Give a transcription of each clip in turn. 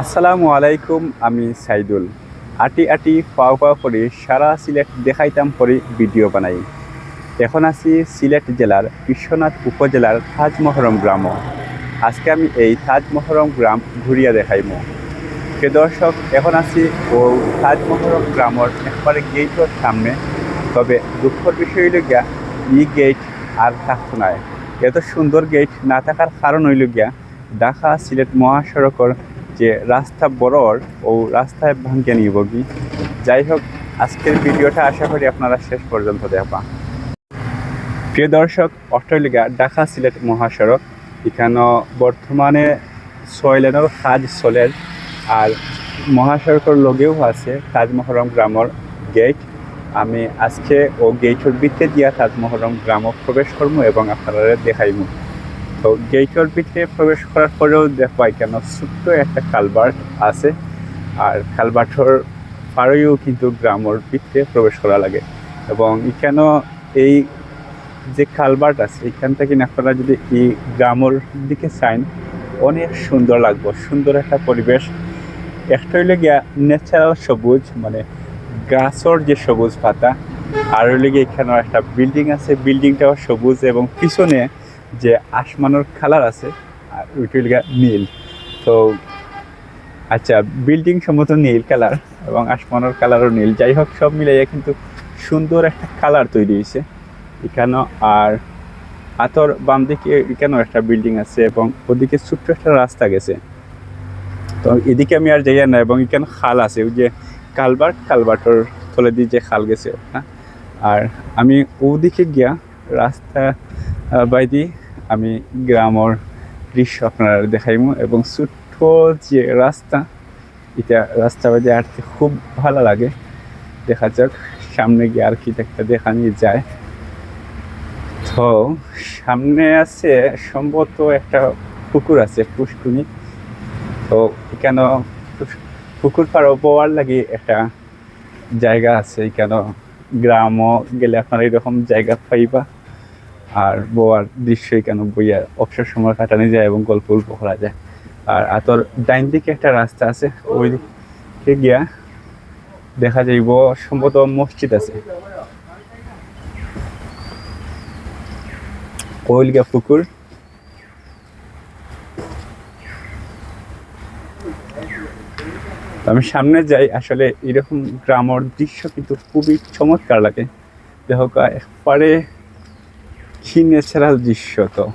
আসসালামু আলাইকুম, আমি সাইদুল। আটি আটি পাও পাও করে সারা সিলেট দেখাইতাম করে ভিডিও বানাই। এখন আছি সিলেট জেলার বিশ্বনাথ উপজেলার তাজমহরম গ্রাম। আজকে আমি এই তাজমহরম গ্রাম ঘুরিয়া দেখাইমু। প্রিয় দর্শক, এখন আছি ও তাজমহরম গ্রামের একবারে গেটের সামনে। তবে দুঃখের বিষয় গিয়া, ই গেট আর থাকতো না। এত সুন্দর গেট না থাকার কারণ হইল গিয়া, ঢাকা সিলেট মহাসড়কের যে রাস্তা বড়র ও রাস্তায় ভাঙ্গে নিব কি? যাই হোক আজকের ভিডিওটা আশা করি আপনারা শেষ পর্যন্ত দেখবা। প্রিয় দর্শক অস্ট্রেলিয়া ঢাকা সিলেট মহাসড়ক, এখানে বর্তমানে ছয় লেনের কাজ চলের আর মহাসড়কের লগেও আছে তাজমহরম গ্রামের গেট। আমি আজকে ও গেটের ভিতরে দিয়া তাজমহরম গ্রাম প্রবেশ করব এবং আপনারা দেখাইমু তো গেটের ভিতরে প্রবেশ করার পরেও দেখো কেন ছোট্ট একটা কালবার্ট আছে। আর কালবার্টর পাড়েও কিন্তু গ্রামের ভিতরে প্রবেশ করা লাগে। এবং এখানে এই যে কালবার্ট আছে, এখান থেকে আপনারা যদি এই গ্রামের দিকে চাইন, অনেক সুন্দর লাগবে। সুন্দর একটা পরিবেশ। একটা হইলে গিয়া ন্যাচারাল সবুজ মানে গাছর যে সবুজ পাতা। আর হইলে গিয়ে এখানে একটা বিল্ডিং আছে। বিল্ডিংটাও সবুজ এবং পিছনে যে আসমানোর কালার আছে, আর ওইটা হইলে নীল। তো আচ্ছা বিল্ডিং সম্মত নীল কালার এবং আসমানোর কালারও নীল। যাই হোক, সব মিলাইয়া কিন্তু সুন্দর একটা কালার তৈরি হয়েছে এখানে। আর হাতর বাম দিকে এখানেও একটা বিল্ডিং আছে এবং ওদিকে ছোট্ট একটা রাস্তা গেছে। তো এদিকে আমি আর যাই না এবং এখানে খাল আছে, ওই যে কালবার্ট, কালবার্টর তলে দিয়ে যে খাল গেছে আর আমি ওদিকে গিয়া রাস্তা বাইদি আমি গ্রামর দৃশ্য আপনারা দেখাইমু এবং ছোট্ট যে রাস্তা, এটা রাস্তা বাইদি আটতে খুব ভালো লাগে। দেখা যাক, সামনে গিয়ে আর কি একটা দেখানি যায়। তো, সামনে আছে সম্ভবত একটা পুকুর আছে, পুষ্কুনি। তো এখানে পুকুর পাড়ও বোয়ার লাগে একটা জায়গা আছে এখানে গ্রামও গেলে আপনারা এরকম জায়গা পাইবা। আর বোয়ার দৃশ্যই কেন বইয়া অবসর সময় কাটানো যায় এবং গল্প গল্প করা যায়। আর আতর ডাইন দিকে একটা রাস্তা আছে ওই দিকে গিয়া দেখা যায় যাইব সম্ভবত মসজিদ আছে। কোয়েলগা পুকুর। আমি সামনে যাই, আসলে এরকম গ্রামের দৃশ্য কিন্তু খুবই চমৎকার লাগে। দেখো একবারে কি ন্যাচারাল দৃশ্য তো।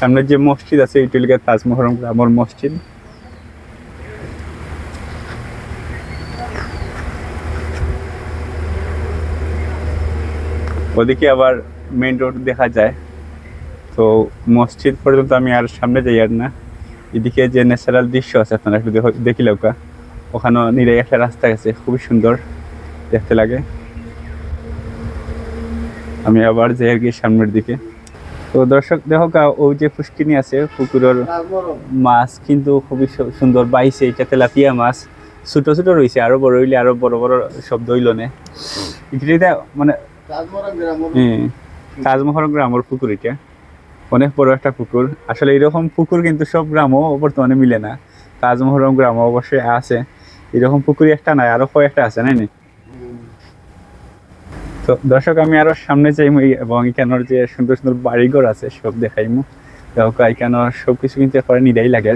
সামনে যে মসজিদ আছে, এইটা লিগে তাজমহরম গ্রামের মসজিদ। ওদিকে আবার মেইন রোড দেখা যায়। তো মসজিদ পর্যন্ত আমি আর সামনে যাই আর না। এদিকে যে ন্যাচারাল দৃশ্য আছে, আপনারা একটু দেখো- দেখিলেও কা ওখানে নিরাই একটা রাস্তা গেছে, খুবই সুন্দর, দেখতে লাগে। আমি আবার যাই কি সামনের দিকে। তো দর্শক দেখো ওই যে পুষ্কিনি আছে পুকুরের মাছ কিন্তু খুবই সুন্দর বাইছে এটা তেলাপিয়া মাছ। ছোট ছোট রয়েছে আরও বড় হইলে আরও বড় বড় শব্দ হইল নে। মানে হুম, তাজমহল গ্রামের পুকুর এটা। অনেক বড় একটা পুকুর। আসলে এরকম পুকুর কিন্তু সব গ্রামও বর্তমানে মিলে না। তাজমহরম গ্রামও অবশ্যই আছে। এরকম পুকুরই একটা নাই আরও কয়েকটা আছে নাই নি? তো দর্শক, আমি আরও সামনে যাইমু এবং এখানের যে সুন্দর সুন্দর বাড়িঘর আছে, সব দেখাইমু। দেখো, এখানে সব কিছু কিন্তু একবারে নিরাই লাগে।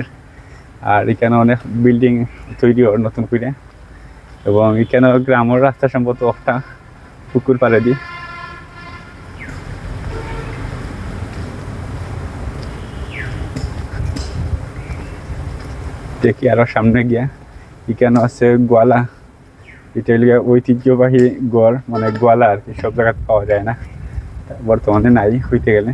আর এখানে অনেক বিল্ডিং তৈরি হয় নতুন করে। এবং এখানে গ্রামের রাস্তা সম্ভবত একটা পুকুর পাড়ে দিয়ে দেখি আরও সামনে গিয়া। এখানে আছে গোয়ালা এটা হলো ঐতিহ্যবাহী গড় মানে গোয়ালা আর কি, সব জায়গাতে পাওয়া যায় না। বর্তমানে নাই, হইতে গেলে।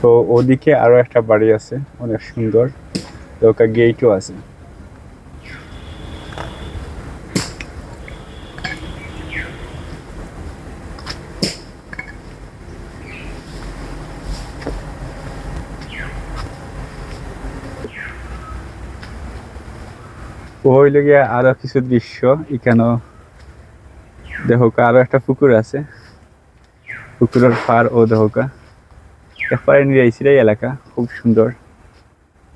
তো ওদিকে আরও একটা বাড়ি আছে, অনেক সুন্দর। তো গেটও আছে। হইলে গিয়া আরও কিছু দৃশ্য, এখানেও দেখো আরও একটা পুকুর আছে। পুকুরের পার ও দেখো এরপরে নিরাইছিরাই এলাকা, খুব সুন্দর।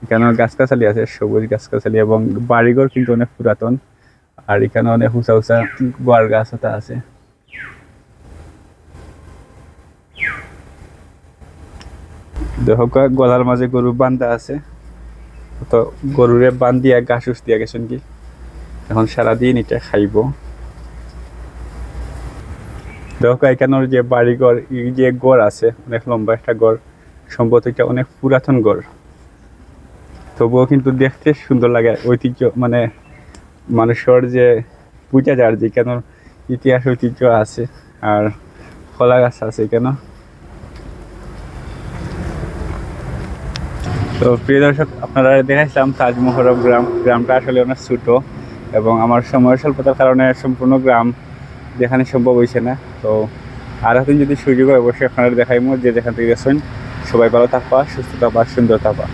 এখানে গাছগাছালি আছে, সবুজ গাছগাছালি এবং বাড়িঘর কিন্তু অনেক পুরাতন। আর এখানে অনেক উঁচা উঁচা গোয়ার গাছ ওটা আছে। দেখো গলার মাঝে গরু বান্ধা আছে। তো গরুরে বান্ধিয়া ঘাস উস দিয়া গেছেন কি? এখন সারাদিন এটা খাইব। দেখো, এখানের যে বাড়িঘর যে গড় আছে, অনেক লম্বা একটা গড়, সম্ভবত এটা অনেক পুরাতন গড়। তবুও কিন্তু দেখতে সুন্দর লাগে, ঐতিহ্য মানে মানুষের যে পূজা যার যে কেন ইতিহাস ঐতিহ্য আছে, আর কলা গাছ আছে কেন তো প্রিয় দর্শক, আপনারা দেখাইছিলাম তাজমহরম গ্রাম। গ্রামটা আসলে অনেক ছোটো এবং আমার সময় স্বল্পতার কারণে সম্পূর্ণ গ্রাম যেখানে সম্ভব হয়েছে না। তো আর এখন যদি সুযোগ হয়, অবশ্যই আপনারা দেখাইমো যে যেখান থেকে গেছেন। সবাই ভালো থাকবা, সুস্থ থাকবা, সুন্দর থাকবা।